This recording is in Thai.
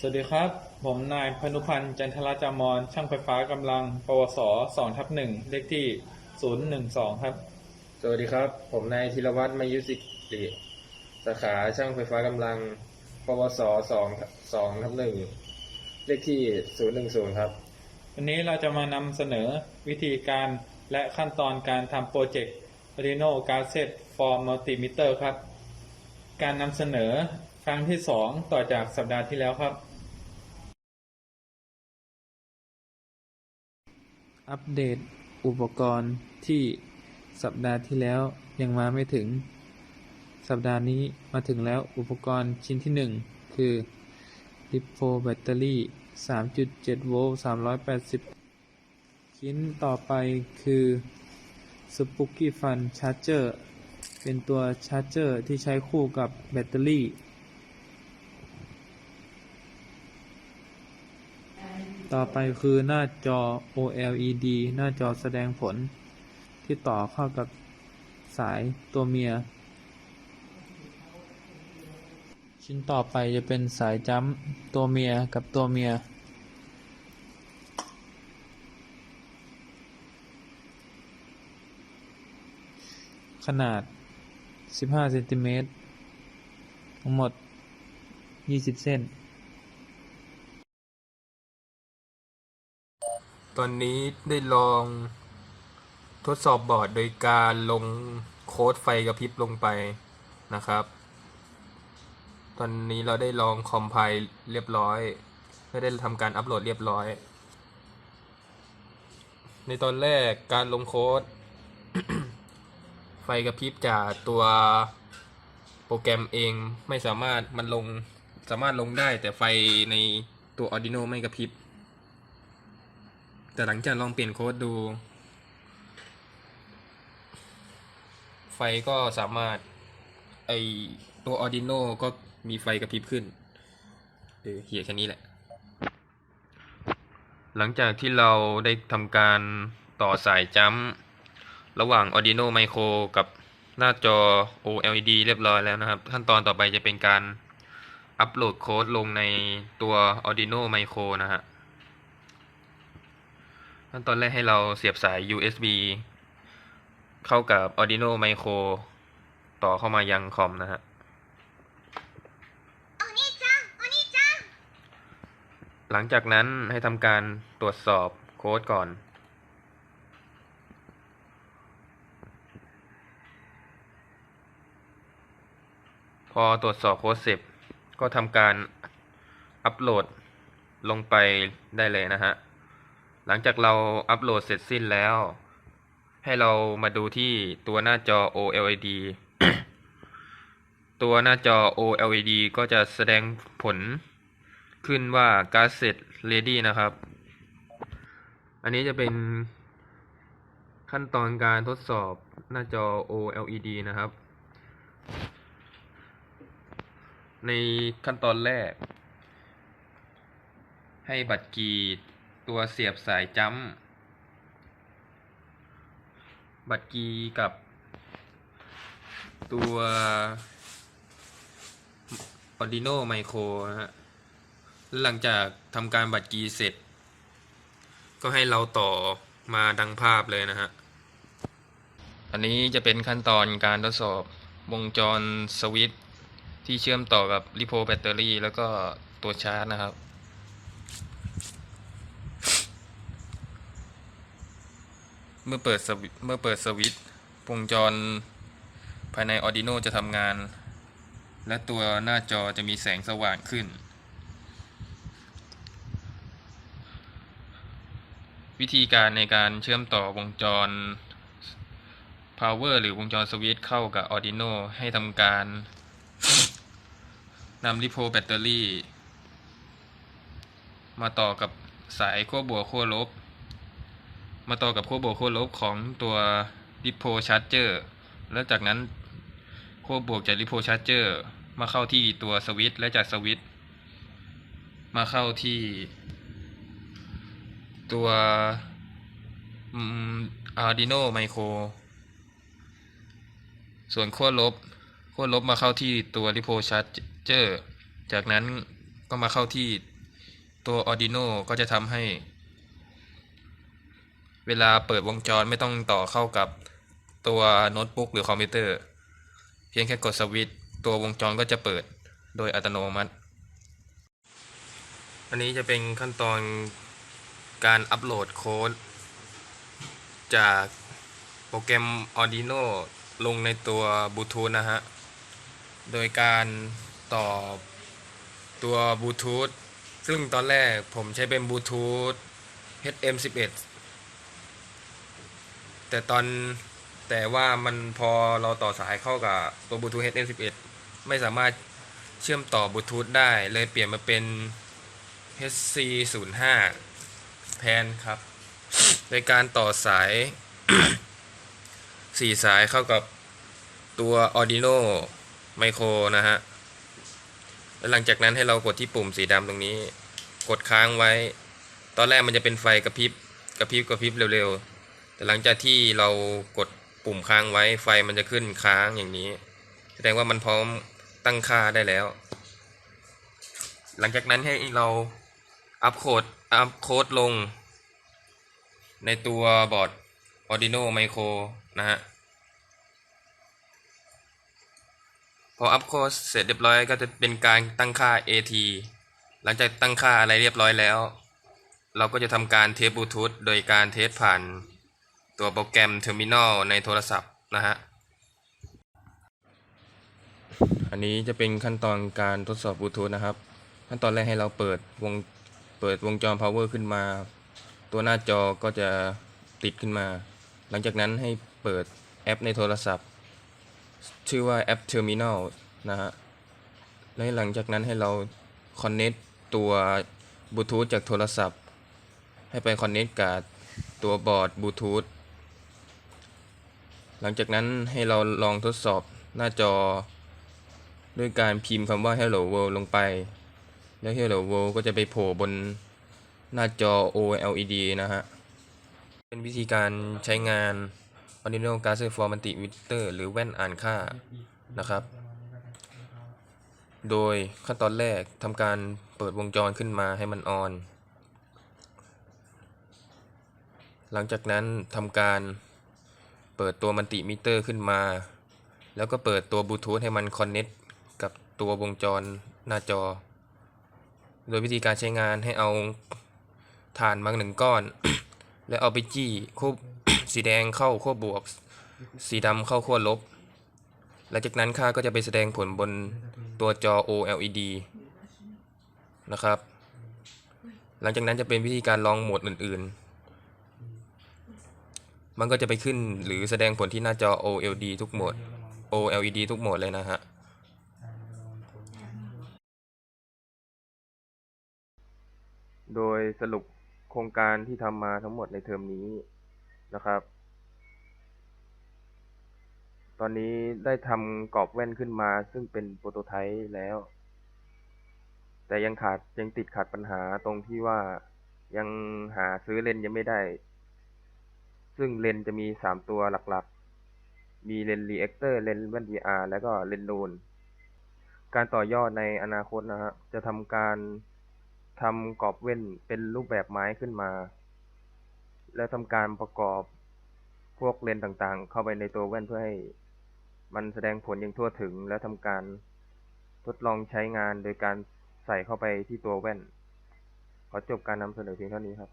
สวัสดีครับ ผมนายพนุพันธ์จันทรจามร ช่างไฟฟ้ากำลัง ปวส2ทับ1เลขที่012ครับ สวัสดีครับ ผมนายธีรวัตรมายุสิริสาขาช่างไฟฟ้ากำลัง ปวสสองสองทับหนึ่งเลขที่ศูนย์หนึ่งศูนย์ครับ วันนี้เราจะมานำเสนอวิธีการและขั้นตอนการทำโปรเจกต์ Arduino Gadget for Multimeter ครับ การนำเสนอครั้งที่2ต่อจากสัปดาห์ที่แล้วครับ อัปเดตอุปกรณ์ที่สัปดาห์ที่แล้วยังมาไม่ถึง สัปดาห์นี้มาถึงแล้วอุปกรณ์ชิ้นที่ 1 คือ l i p o แบตเตอรี่ 3.7 โวลต์ 380 ชิ้นต่อไปคือ Spooky Fun Charger เป็นตัวชาร์จเจอร์ที่ใช้คู่กับแบตเตอรี่ ต่อไปคือหน้าจอ OLED หน้าจอแสดงผล ที่ต่อเข้ากับสายตัวเมีย ชิ้นต่อไปจะเป็นสายจัมตัวเมียกับตัวเมีย ขนาด 15เซนติเมตรทั้งหมด 20 เส้น ตอนนี้ได้ลองทดสอบบอร์ดโดยการลงโค้ดไฟกระพริบลงไปนะครับ ตอนนี้เราได้ลองคอมไพล์เรียบร้อยและได้ทำการอัปโหลดเรียบร้อย ในตอนแรกการลงโค้ด ไฟกระพริบจากตัวโปรแกรมเองไม่สามารถมันลงสามารถลงได้แต่ไฟในตัว Arduino ไม่กระพริบ แต่หลังจากลองเปลี่ยนโค้ดดู ไฟก็สามารถ ไอตัว Arduino ก็มีไฟกระพริบขึ้นเออเหียแค่นี้แหละ หลังจากที่เราได้ทำการต่อสายจัมระหว่าง Arduino Micro กับหน้าจอ OLED เรียบร้อยแล้วนะครับ ขั้นตอนต่อไปจะเป็นการอัปโหลดโค้ดลงในตัว Arduino Micro นะฮะ ขั้นตอนแรกให้เราเสียบสาย USB เข้ากับ Arduino Micro ต่อเข้ามายังคอมนะฮะหลังจากนั้นให้ทำการตรวจสอบโค้ดก่อน พอตรวจสอบโค้ดเสร็จก็ทำการอัปโหลดลงไปได้เลยนะฮะ หลังจากเราอัปโหลดเสร็จสิ้นแล้ว ให้เรามาดูที่ตัวหน้าจอ OLED ตัวหน้าจอ OLED ก็จะแสดงผลขึ้นว่า Gas Set Ready นะครับ อันนี้จะเป็นขั้นตอนการทดสอบหน้าจอ OLED นะครับ ในขั้นตอนแรก ให้บัตรกี ตัวเสียบสายจัมป์บัตรกีกับ ตัว Arduino Micro นะฮะหลังจากทำการบัตรกีเสร็จ ก็ให้เราต่อมาดังภาพเลยนะฮะ อันนี้จะเป็นขั้นตอนการทดสอบวงจรสวิตที่เชื่อมต่อกับลิโพแบตเตอรี่ แล้วก็ตัวชาร์จนะครับ เมื่อเปิดสวิตเมื่อเปิดสวิตช์วงจรภายใน Arduino จะทำงาน และตัวหน้าจอจะมีแสงสว่างขึ้น วิธีการในการเชื่อมต่อวงจร power หรือวงจรสวิตช์เข้ากับ Arduino ให้ทำการนำลิโพแบตเตอรี่ มาต่อกับสายขั้วบวกขั้วลบ มาต่อกับขั้วบวกขั้วลบของตัวลิโพชาร์เจอร์แล้วจากนั้นขั้วบวกจากลิโพชาร์เจอร์มาเข้าที่ตัวสวิตช์และจากสวิตช์มาเข้าที่ตัวอืม Arduino Micro ส่วนขั้วลบขั้วลบมาเข้าที่ตัว Lipo Charger จากนั้นก็มาเข้าที่ตัว Arduino ก็จะทำให้ เวลาเปิดวงจรไม่ต้องต่อเข้ากับตัวโน้ตบุ๊กหรือคอมพิวเตอร์ เพียงแค่กดสวิตช์ตัววงจรก็จะเปิดโดยอัตโนมัติ อันนี้จะเป็นขั้นตอนการอัปโหลดโค้ดจากโปรแกรม Arduino ลงในตัวบลูทูธนะฮะ โดยการต่อตัวบลูทูธซึ่งตอนแรกผมใช้เป็นบลูทูธ HM11 แต่ตอนแต่ว่ามันพอเราต่อสายเข้ากับตัวบลูทูธ HM11 ไม่สามารถเชื่อมต่อบลูทูธได้เลยเปลี่ยนมาเป็น HC05 แทนครับโดยการต่อสายสี่สายเข้ากับตัว Arduino Micro นะฮะแล้วหลังจากนั้นให้เรากดที่ปุ่มสีดำตรงนี้ กดค้างไว้ ตอนแรกมันจะเป็นไฟกระพริบกระพริบกระพริบเร็วๆ แต่หลังจากที่เรากดปุ่มค้างไว้ไฟมันจะขึ้นค้างอย่างนี้ แสดงว่ามันพร้อมตั้งค่าได้แล้ว หลังจากนั้นให้เราอัปโคดอัปโค้ดลง ในตัวบอร์ด Arduino Micro นะฮะพออัพโค้ดเสร็จเรียบร้อยก็จะเป็นการตั้งค่า AT หลังจากตั้งค่าอะไรเรียบร้อยแล้ว เราก็จะทำการเทสบลูทูธโดยการเทสผ่าน ตัวโปรแกรม Terminal ในโทรศัพท์นะฮะ อันนี้จะเป็นขั้นตอนการทดสอบบลูทูธนะครับ ขั้นตอนแรกให้เราเปิดวงเปิดวงจร power ขึ้นมา ตัวหน้าจอก็จะติดขึ้นมา หลังจากนั้นให้เปิดแอปในโทรศัพท์ ชื่อว่าแอป Terminal นะฮะ และหลังจากนั้นให้เรา connect ตัวบลูทูธจากโทรศัพท์ ให้ไป connect กับตัวบอร์ดบลูทูธ หลังจากนั้นให้เราลองทดสอบหน้าจอ ด้วยการพิมพ์คำว่า Hello World ลงไป แล้ว Hello World ก็จะไปโผล่บนหน้าจอ OLED นะฮะ เป็นวิธีการใช้งาน Arduino Laser for Multimeter หรือแว่นอ่านค่านะครับ โดยขั้นตอนแรกทำการเปิดวงจรขึ้นมาให้มันออน หลังจากนั้นทำการ เปิดตัวมัลติมิเตอร์ขึ้นมา แล้วก็เปิดตัวบลูทูธให้มันคอนเน็กกับตัววงจรหน้าจอ โดยวิธีการใช้งานให้เอาถ่านมาหนึ่งก้อน แล้วเอาไปจี้ควบสีแดงเข้าขั้วบวก สีดำเข้าขั้วลบ หลังจากนั้นค่าก็จะไปแสดงผลบนตัวจอ OLED นะครับ หลังจากนั้นจะเป็นวิธีการลองโหมดอื่น ๆ มันก็จะไปขึ้นหรือแสดงผลที่หน้าจอ OLED ทุกโหมด OLED ทุกโหมดเลยนะฮะโดยสรุปโครงการที่ทำมาทั้งหมดในเทอมนี้นะครับ ตอนนี้ได้ทำกรอบแว่นขึ้นมา ซึ่งเป็นโปรโตไทป์แล้ว แต่ยังขาดยังติดขัดปัญหาตรงที่ว่ายังหาซื้อเลนยังไม่ได้ ซึ่งเลนจะมีสามตัวหลักๆ มีเลนรีแอคเตอร์เลนแว่น VR แล้วก็เลนส์นูนการต่อยอดในอนาคตนะฮะ จะทำการทำกรอบเว่นเป็นรูปแบบไม้ขึ้นมา แล้วทำการประกอบพวกเลนต่างๆ เข้าไปในตัวแว่นเพื่อให้มันแสดงผลอย่างทั่วถึง และทำการทดลองใช้งานโดยการใส่เข้าไปที่ตัวแว่น ขอจบการนำเสนอเพียงเท่านี้ครับ